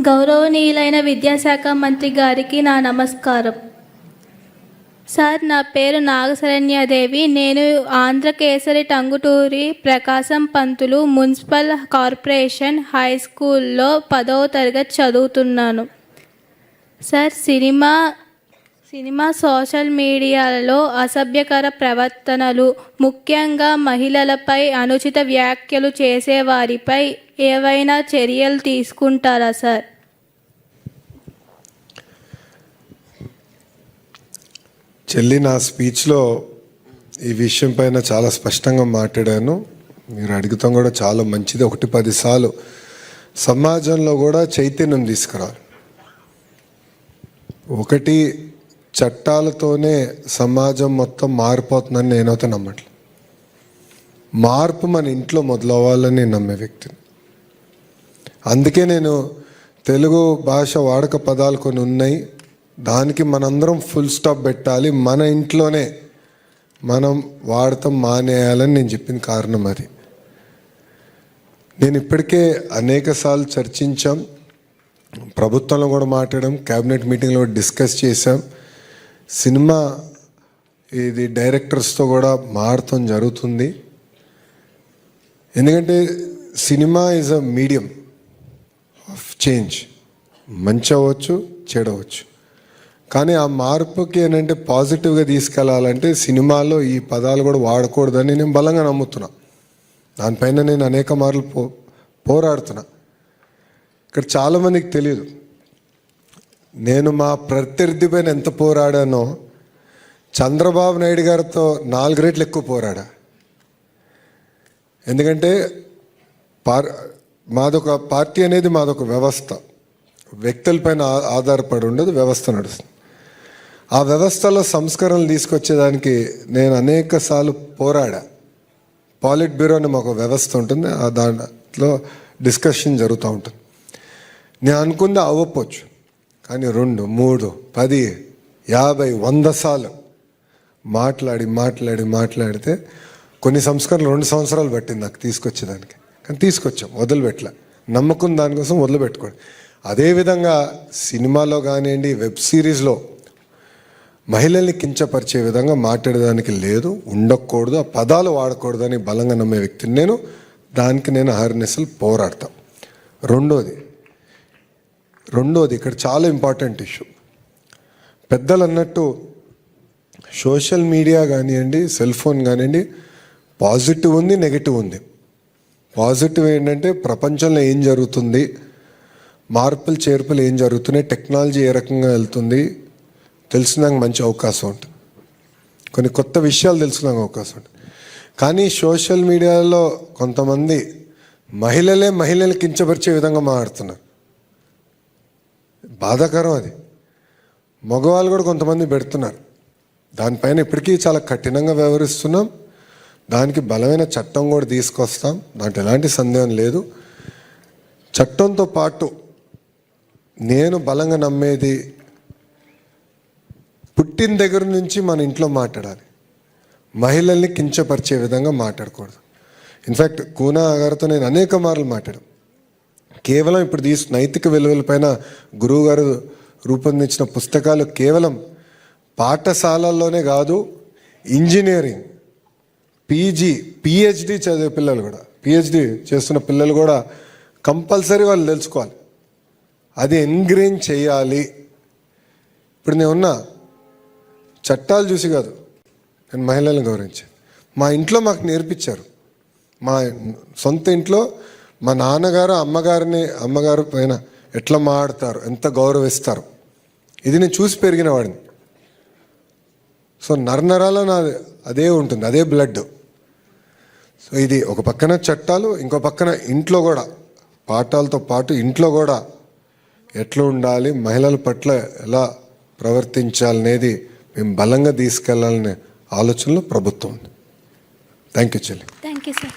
గౌరవనీయులైన విద్యాశాఖ మంత్రి గారికి నా నమస్కారం. సార్ నా పేరు నాగశరణ్యదేవి. నేను Andhrakesari Tanguturi Prakasam Pantulu municipal corporation high స్కూల్లో పదవ తరగతి చదువుతున్నాను. సార్ సినిమా సినిమా సోషల్ మీడియాలో అసభ్యకర ప్రవర్తనలు ముఖ్యంగా మహిళలపై అనుచిత వ్యాఖ్యలు చేసేవారిపై ఏవైనా చర్యలు తీసుకుంటారా సార్? చెల్లి నా స్పీచ్లో ఈ విషయం పైన చాలా స్పష్టంగా మాట్లాడాను. మీరు అడుగుతాం కూడా చాలా మంచిది. ఒకటి పది సార్లు సమాజంలో కూడా చైతన్యం తీసుకురావాలి. ఒకటి చట్టాలతోనే సమాజం మొత్తం మారిపోతుందని నేనైతే నమ్మట్లేదు మార్పు మన ఇంట్లో మొదలవ్వాలని నేను నమ్మే వ్యక్తిని. అందుకే నేను తెలుగు భాష వాడక పదాలు కొన్ని ఉన్నాయి. దానికి మనందరం ఫుల్ స్టాప్ పెట్టాలి. మన ఇంట్లోనే మనం వాడటం మానేయాలని నేను చెప్పిన కారణం అది. నేను ఇప్పటికే అనేకసార్లు చర్చించాం. ప్రభుత్వంలో కూడా మాట్లాడాం. క్యాబినెట్ మీటింగ్లో కూడా డిస్కస్ చేశాం. సినిమా ఇది డైరెక్టర్స్తో కూడా మారటం జరుగుతుంది. ఎందుకంటే cinema is a medium of change. మంచి అవ్వచ్చు చెడవచ్చు కానీ ఆ మార్పుకి ఏంటంటే పాజిటివ్గా తీసుకెళ్ళాలంటే సినిమాలో ఈ పదాలు కూడా వాడకూడదని నేను బలంగా నమ్ముతున్నా. దానిపైన నేను అనేక మార్లు పో పోరాడుతున్నా. ఇక్కడ చాలామందికి తెలియదు నేను మా ప్రత్యర్థి పైన ఎంత పోరాడానో చంద్రబాబు నాయుడు గారితో నాలుగు రెట్లు ఎక్కువ పోరాడా. ఎందుకంటే పార్ మాదొక పార్టీ అనేది మాదొక వ్యవస్థ. వ్యక్తులపైన ఆధారపడి ఉండదు వ్యవస్థ నడుస్తుంది. ఆ వ్యవస్థలో సంస్కరణలు తీసుకొచ్చేదానికి నేను అనేక సార్లు పోరాడా. పాలిట్ బ్యూరో అని మాకు వ్యవస్థ ఉంటుంది ఆ దాంట్లో డిస్కషన్ జరుగుతూ ఉంటుంది. నేను అనుకుంది అవ్వకపోవచ్చు. కానీ రెండు మూడు పది యాభై వంద సార్లు మాట్లాడి మాట్లాడి మాట్లాడితే కొన్ని సంస్కరణలు రెండు సంవత్సరాలు పట్టింది నాకు తీసుకొచ్చేదానికి. కానీ తీసుకొచ్చాం వదిలిపెట్టలే. నమ్మకం దానికోసం వదిలిపెట్టుకోండి. అదేవిధంగా సినిమాలో కానివ్వండి వెబ్ సిరీస్లో మహిళల్ని కించపరిచే విధంగా మాట్లాడేదానికి లేదు ఉండకూడదు ఆ పదాలు వాడకూడదని బలంగా నమ్మే వ్యక్తిని నేను దానికి నేను హర్నెస్లు పోరాడతాం. రెండోది రెండోది ఇక్కడ చాలా ఇంపార్టెంట్ ఇష్యూ. పెద్దలు అన్నట్టు సోషల్ మీడియా కానివ్వండి సెల్ ఫోన్ కానివ్వండి పాజిటివ్ ఉంది నెగిటివ్ ఉంది. పాజిటివ్ ఏంటంటే ప్రపంచంలో ఏం జరుగుతుంది మార్పులు చేర్పులు ఏం జరుగుతున్నాయి టెక్నాలజీ ఏ రకంగా వెళ్తుంది తెలుసుకున్నాక మంచి అవకాశం ఉంటుంది. కొన్ని కొత్త విషయాలు తెలుసుకున్నాక అవకాశం ఉంటుంది. కానీ సోషల్ మీడియాలో కొంతమంది మహిళలే మహిళలు కించపరిచే విధంగా మాట్లాడుతున్నారు. బాధాకరం అది. మగవాళ్ళు కూడా కొంతమంది పెడుతున్నారు. దానిపైన ఇప్పటికీ చాలా కఠినంగా వ్యవహరిస్తున్నాం. దానికి బలమైన చట్టం కూడా తీసుకొస్తాం. దాంట్లో ఎలాంటి సందేహం లేదు. చట్టంతో పాటు నేను బలంగా నమ్మేది పుట్టిన దగ్గర నుంచి మన ఇంట్లో మాట్లాడాలి. మహిళల్ని కించపరిచే విధంగా మాట్లాడకూడదు. ఇన్ఫ్యాక్ట్ కూనా గారితో నేను అనేక మార్లు మాట్లాడాను. కేవలం ఇప్పుడు తీసు నైతిక విలువలపైన గురువుగారు రూపొందించిన పుస్తకాలు కేవలం పాఠశాలల్లోనే కాదు ఇంజనీరింగ్ పీజీ పిహెచ్డి చదివే పిల్లలు కూడా పిహెచ్డి చేస్తున్న పిల్లలు కూడా కంపల్సరీ వాళ్ళు తెలుసుకోవాలి. అది ఎంగ్రేన్ చేయాలి. ఇప్పుడు నేను చట్టాలు చూసి కాదు నేను మహిళలను గౌరవించాను. మా ఇంట్లో మాకు నేర్పించారు. మా సొంత ఇంట్లో మా నాన్నగారు అమ్మగారిని అమ్మగారు పైన ఎట్లా మాడతారు ఎంత గౌరవిస్తారు. ఇది నేను చూసి పెరిగిన వాడిని. సో నరనరాల నా అదే ఉంటుంది అదే బ్లడ్. సో ఇది ఒక పక్కన చట్టాలు ఇంకో పక్కన ఇంట్లో కూడా పాఠాలతో పాటు ఇంట్లో కూడా ఎట్లా ఉండాలి మహిళల పట్ల ఎలా ప్రవర్తించాలనేది మేము బలంగా తీసుకెళ్ళాలనే ఆలోచనలో ప్రభుత్వం ఉంది. థ్యాంక్ యూ చెల్లి. Thank you sir.